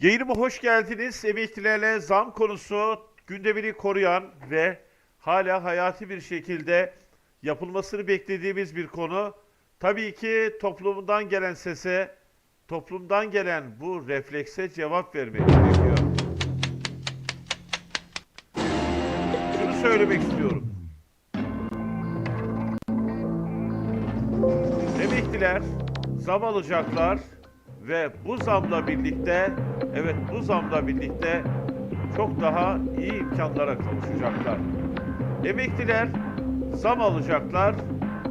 Yayınıma hoş geldiniz. Emeklilerle zam konusu gündemini koruyan ve hala hayati bir şekilde yapılmasını beklediğimiz bir konu. Tabii ki toplumdan gelen sese, toplumdan gelen bu reflekse cevap vermek gerekiyor. Şunu söylemek istiyorum. Emekliler zam alacaklar ve bu zamla birlikte evet bu zamla birlikte çok daha iyi imkanlara kavuşacaklar. Emekliler zam alacaklar.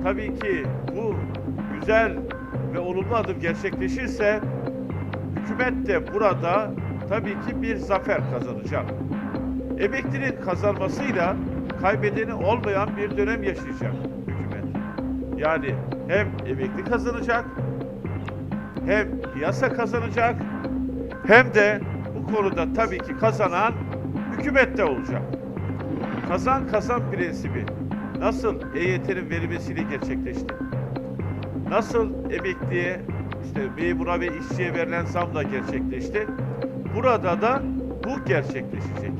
Tabii ki bu güzel ve olumlu adım gerçekleşirse hükümet de burada tabii ki bir zafer kazanacak. Emeklinin kazanmasıyla kaybedeni olmayan bir dönem yaşayacak hükümet. Yani hem emekli kazanacak hem piyasa kazanacak hem de bu konuda tabii ki kazanan hükümet de olacak. Kazan kazan prensibi nasıl EYT'nin verilmesiyle gerçekleşti? Nasıl emekliye, işte memura ve işçiye verilen zamla gerçekleşti? Burada da bu gerçekleşecek.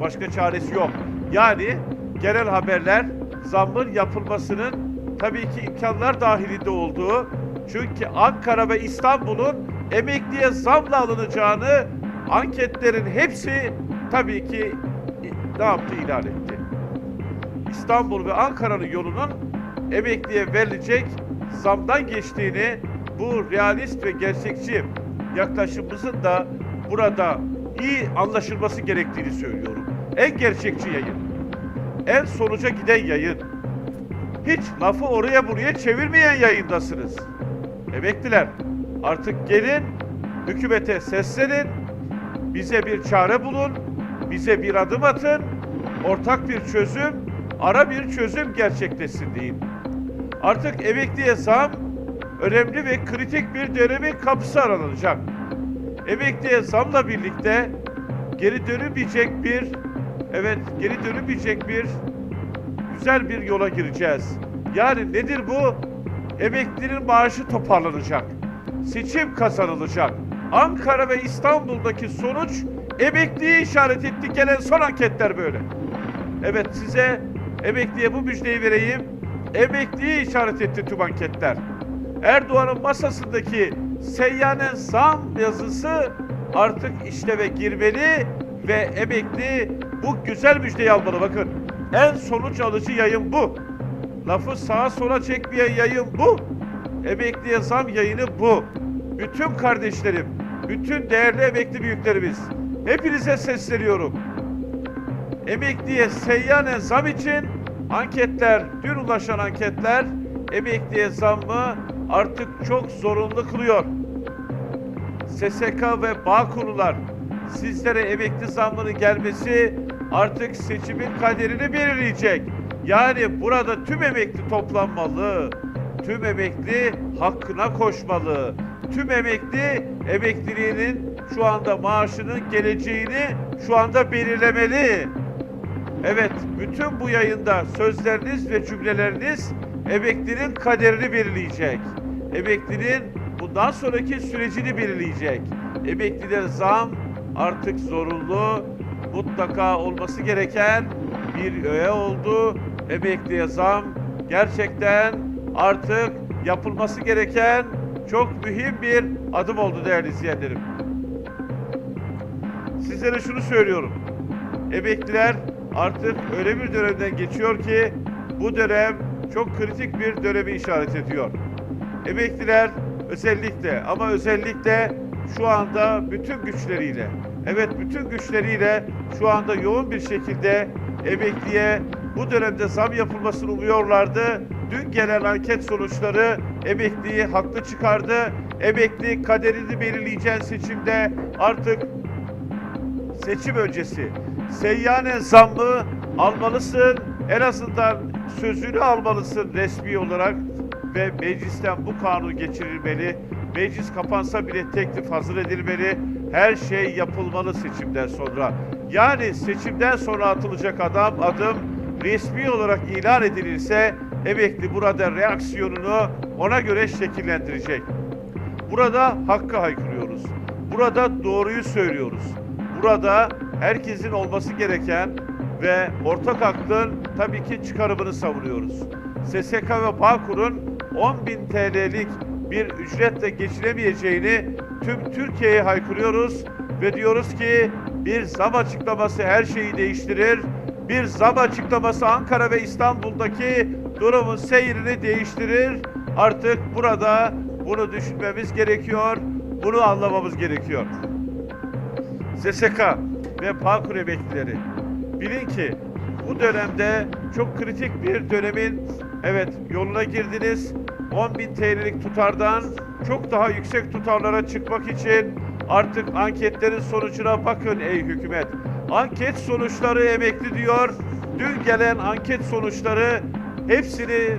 Başka çaresi yok. Yani genel haberler zammın yapılmasının tabii ki imkanlar dahilinde olduğu çünkü Ankara ve İstanbul'un emekliye zamla alınacağını anketlerin hepsi tabii ki ne yaptı ilan etti. İstanbul ve Ankara'nın yolunun emekliye verilecek zamdan geçtiğini bu realist ve gerçekçi yaklaşımımızın da burada iyi anlaşılması gerektiğini söylüyorum. En gerçekçi yayın. En sonuca giden yayın. Hiç lafı oraya buraya çevirmeyen yayındasınız. Emekliler artık gelin hükümete seslenin. Bize bir çare bulun. Bize bir adım atın. Ortak bir çözüm, ara bir çözüm gerçekleşsin deyin. Artık emekliye zam önemli ve kritik bir dönemin kapısı aralanacak. Emekliye zamla birlikte geri dönülmeyecek bir evet geri dönülmeyecek bir güzel bir yola gireceğiz. Yani nedir bu? Emeklinin maaşı toparlanacak. Seçim kazanılacak. Ankara ve İstanbul'daki sonuç emekliyi işaret etti. Gelen son anketler böyle. Evet size emekliye bu müjdeyi vereyim. Emekliyi işaret etti tüm anketler. Erdoğan'ın masasındaki seyyanen zam yazısı artık işleve girmeli ve emekli bu güzel müjdeyi almalı. Bakın en sonuç alıcı yayın bu. Lafı sağa sola çekmeyen yayın bu. Emekliye zam yayını bu. Bütün kardeşlerim, bütün değerli emekli büyüklerimiz, hepinize sesleniyorum. Emekliye seyyanen zam için anketler, dün ulaşan anketler emekliye zammı artık çok zorunlu kılıyor. SSK ve Bağkur'lar sizlere emekli zammının gelmesi artık seçimin kaderini belirleyecek. Yani burada tüm emekli toplanmalı. Tüm emekli hakkına koşmalı. Tüm emekli emekliliğinin şu anda maaşının geleceğini şu anda belirlemeli. Evet, bütün bu yayında sözleriniz ve cümleleriniz emeklinin kaderini belirleyecek. Emeklinin bundan sonraki sürecini belirleyecek. Emekliler zam artık zorunlu, mutlaka olması gereken bir öğe oldu. Emekliye zam gerçekten artık yapılması gereken çok mühim bir adım oldu değerli izleyenlerim. Sizlere şunu söylüyorum. Emekliler artık öyle bir dönemden geçiyor ki bu dönem çok kritik bir dönemi işaret ediyor. Emekliler özellikle ama özellikle şu anda bütün güçleriyle, evet bütün güçleriyle şu anda yoğun bir şekilde emekliye bu dönemde zam yapılmasını umuyorlardı. Dün gelen anket sonuçları emekliyi haklı çıkardı. Emekli kaderini belirleyeceğin seçimde artık seçim öncesi seyyanen zammı almalısın. En azından sözünü almalısın resmi olarak ve meclisten bu kanun geçirilmeli. Meclis kapansa bile teklif hazır edilmeli. Her şey yapılmalı seçimden sonra. Yani seçimden sonra atılacak adam adım resmi olarak ilan edilirse emekli burada reaksiyonunu ona göre şekillendirecek. Burada hakkı haykırıyoruz. burada doğruyu söylüyoruz. Burada herkesin olması gereken ve ortak aklın tabii ki çıkarımını savunuyoruz. SSK ve Bağkur'un 10.000 TL'lik bir ücretle geçinemeyeceğini tüm Türkiye'ye haykırıyoruz ve diyoruz ki bir zam açıklaması her şeyi değiştirir. Bir zam açıklaması Ankara ve İstanbul'daki durumun seyrini değiştirir. Artık burada bunu düşünmemiz gerekiyor. Bunu anlamamız gerekiyor. SSK ve Bağkur emeklileri bilin ki bu dönemde çok kritik bir dönemin evet yoluna girdiniz. 10.000 TL'lik tutardan çok daha yüksek tutarlara çıkmak için artık anketlerin sonucuna bakın ey hükümet. Anket sonuçları emekli diyor. Dün gelen anket sonuçları hepsini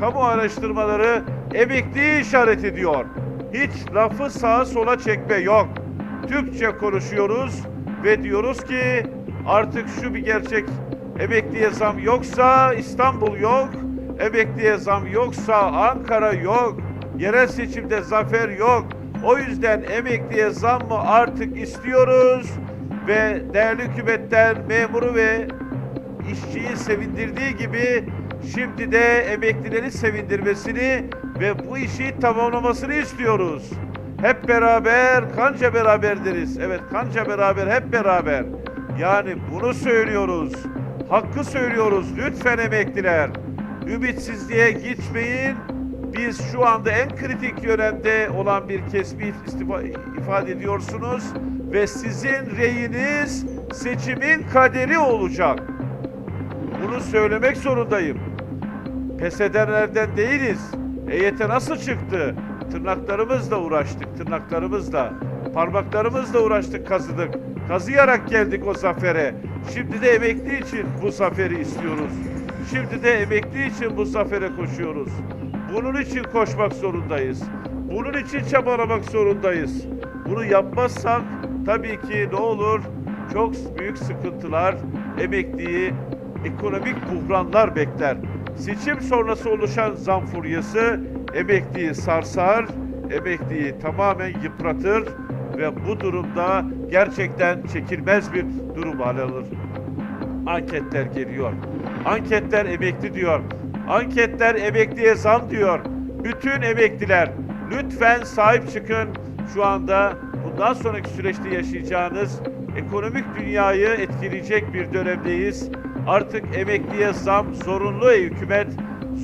kamu araştırmaları emekli işaret ediyor. Hiç lafı sağa sola çekme yok. Türkçe konuşuyoruz ve diyoruz ki artık şu bir gerçek emekliye zam yoksa İstanbul yok, emekliye zam yoksa Ankara yok, yerel seçimde zafer yok. O yüzden emekliye zam mı artık istiyoruz ve değerli hükümetten memuru ve işçiyi sevindirdiği gibi şimdi de emeklileri sevindirmesini ve bu işi tamamlamasını istiyoruz. Hep beraber kanca beraberdiriz. Evet kanca beraber hep beraber. Yani bunu söylüyoruz. Hakkı söylüyoruz. Lütfen emekliler. Ümitsizliğe gitmeyin. Biz şu anda en kritik dönemde olan bir istifa, ifade ediyorsunuz ve sizin reyiniz seçimin kaderi olacak. Bunu söylemek zorundayım. Pes edenlerden değiliz. EYT nasıl çıktı? Tırnaklarımızla uğraştık, tırnaklarımızla. Parmaklarımızla uğraştık, kazıdık. Kazıyarak geldik o zafere. Şimdi de emekli için bu zaferi istiyoruz. Şimdi de emekli için bu zafere koşuyoruz. Bunun için koşmak zorundayız. Bunun için çabalamak zorundayız. Bunu yapmazsak tabii ki ne olur? Çok büyük sıkıntılar, emekliyi, ekonomik buhranlar bekler. Seçim sonrası oluşan zam furyası emekliyi sarsar, emekliyi tamamen yıpratır ve bu durumda gerçekten çekilmez bir durum alır. Anketler geliyor. Anketler emekli diyor. Anketler emekliye zam diyor. Bütün emekliler lütfen sahip çıkın. Şu anda bundan sonraki süreçte yaşayacağınız ekonomik dünyayı etkileyecek bir dönemdeyiz. Artık emekliye zam zorunlu ey hükümet.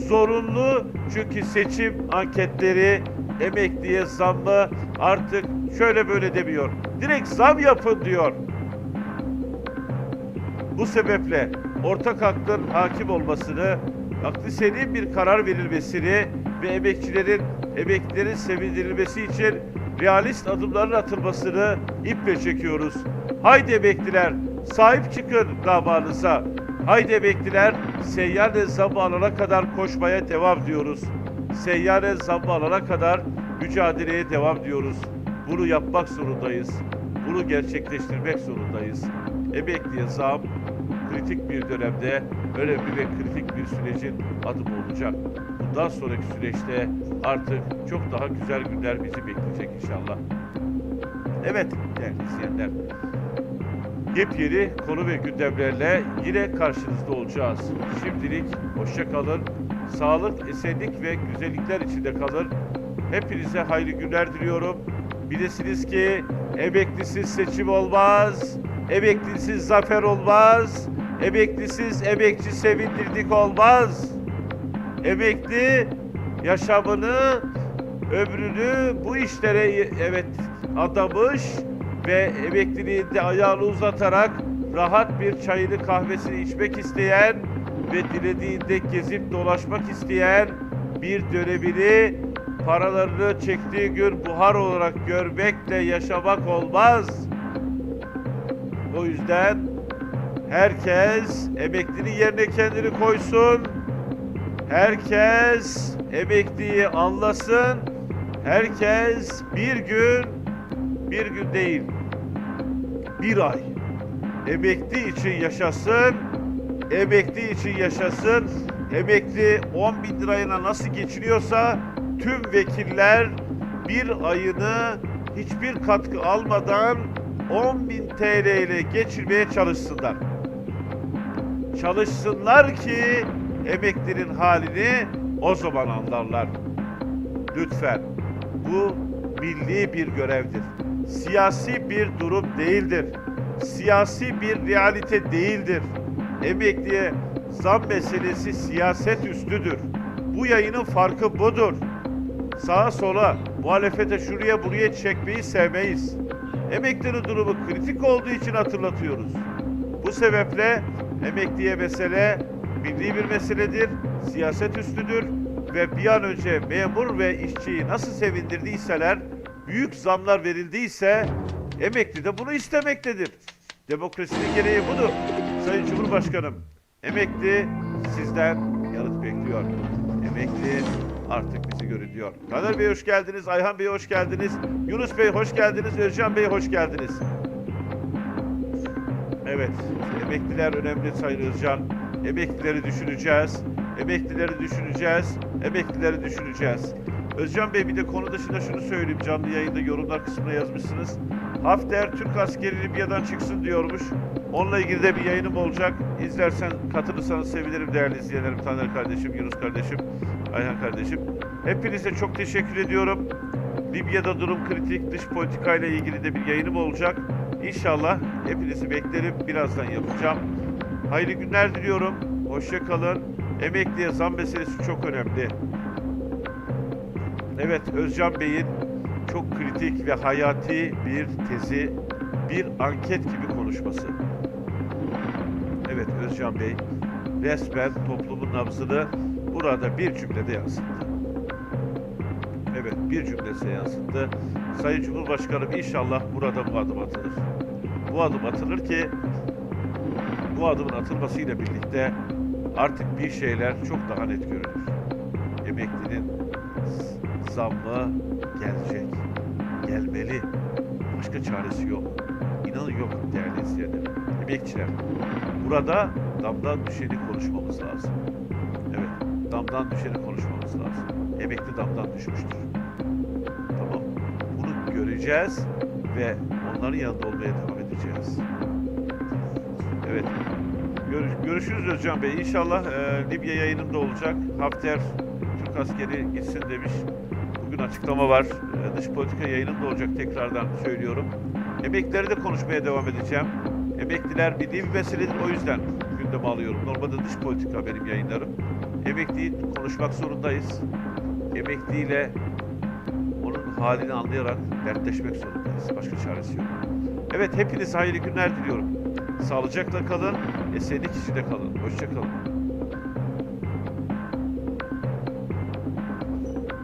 Zorunlu çünkü seçim anketleri emekliye zammı artık şöyle böyle demiyor. Direkt zam yapın diyor. Bu sebeple ortak aklın hakim olmasını, aklı selim bir karar verilmesini ve emekçilerin, emeklilerin sevindirilmesi için realist adımların atılmasını iple çekiyoruz. Haydi emekliler, sahip çıkın davanıza. Haydi emekliler, seyyare zammı alana kadar koşmaya devam diyoruz. Seyyare zammı alana kadar mücadeleye devam diyoruz. Bunu yapmak zorundayız. Bunu gerçekleştirmek zorundayız. Emekliye zam kritik bir dönemde önemli ve kritik bir sürecin adımı olacak. Bundan sonraki süreçte artık çok daha güzel günler bizi bekleyecek inşallah. Evet değerli izleyenler. Yepyeni konu ve gündemlerle yine karşınızda olacağız. Şimdilik hoşça kalın. Sağlık, esenlik ve güzellikler içinde kalın. Hepinize hayırlı günler diliyorum. Bilesiniz ki emeklisiz seçim olmaz. Emeklisiz zafer olmaz. Emeklisiz emekçi sevindirdik olmaz. Emekli yaşamını, ömrünü bu işlere evet adamış ve emekliliğinde ayağını uzatarak rahat bir çayını kahvesini içmek isteyen ve dilediğinde gezip dolaşmak isteyen bir dönemini paralarını çektiği gün buhar olarak görmekle yaşamak olmaz. O yüzden herkes emeklinin yerine kendini koysun. Herkes emekliyi anlasın. Herkes bir gün, bir gün değil, bir ay emekli için yaşasın. Emekli için yaşasın. Emekli 10 bin lirayla nasıl geçiniyorsa tüm vekiller bir ayını hiçbir katkı almadan 10.000 TL ile geçirmeye çalışsınlar. Çalışsınlar ki emeklinin halini o zaman anlarlar. Lütfen bu milli bir görevdir. Siyasi bir durum değildir. Siyasi bir realite değildir. Emekliye zam meselesi siyaset üstüdür. Bu yayının farkı budur. Sağa sola, muhalefete şuraya buraya çekmeyi sevmeyiz. Emeklinin durumu kritik olduğu için hatırlatıyoruz. Bu sebeple emekliye mesele milli bir meseledir, siyaset üstüdür ve bir an önce memur ve işçiyi nasıl sevindirdiyseler, büyük zamlar verildiyse emekli de bunu istemektedir. Demokrasinin gereği budur. Sayın Cumhurbaşkanım, emekli sizden yanıt bekliyor. Emekli artık bizi görün diyor. Taner Bey hoş geldiniz, Ayhan Bey hoş geldiniz, Yunus Bey hoş geldiniz, Özcan Bey hoş geldiniz. Evet, emekliler önemli Sayın Özcan. Emeklileri düşüneceğiz. Emeklileri düşüneceğiz. Emeklileri düşüneceğiz. Özcan Bey bir de konu dışında şunu söyleyeyim. Canlı yayında yorumlar kısmına yazmışsınız. Hafter Türk askeri Libya'dan çıksın diyormuş. Onunla ilgili de bir yayınım olacak. İzlersen katılırsanız sevinirim değerli izleyenlerim. Taner kardeşim, Yunus kardeşim, Ayhan kardeşim. Hepinize çok teşekkür ediyorum. Libya'da durum kritik. Dış politikayla ilgili de bir yayınım olacak. İnşallah hepinizi beklerim. Birazdan yapacağım. Hayırlı günler diliyorum. Hoşça kalın. Emekliye zam meselesi çok önemli. Evet Özcan Bey'in çok kritik ve hayati bir tezi, bir anket gibi konuşması. Evet Özcan Bey resmen toplumun nabzını burada bir cümlede yansıttı. Evet bir cümlesi yansıttı. Sayın Cumhurbaşkanım inşallah burada bu adım atılır. Bu adım atılır ki bu adımın atılmasıyla birlikte artık bir şeyler çok daha net görünür. Emeklinin zammı gelecek. Gelmeli. Başka çaresi yok. İnanın yok değerli izleyenlerim. Emekçiler. Burada damdan düşeni konuşmamız lazım. Evet. Damdan düşeni konuşmamız lazım. Emekli damdan düşmüştür. Tamam. Bunu göreceğiz ve onların yanında olmaya devam edeceğiz. Evet. Görüş, görüşürüz Özcan Bey. İnşallah e, Libya yayınımda olacak. Hafter Türk askeri gitsin demiş. Bugün açıklama var. E, dış politika yayınımda olacak tekrardan söylüyorum. Emeklileri de konuşmaya devam edeceğim. Emekliler bildiği bir meseledir o yüzden gündeme alıyorum. Normalde dış politika benim yayınlarım. Emekliyi konuşmak zorundayız. Emekliyle onun halini anlayarak dertleşmek zorundayız. Başka çaresi yok. Evet hepinize hayırlı günler diliyorum. Sağlıcakla kalın, esenlik içinde kalın. Hoşça kalın.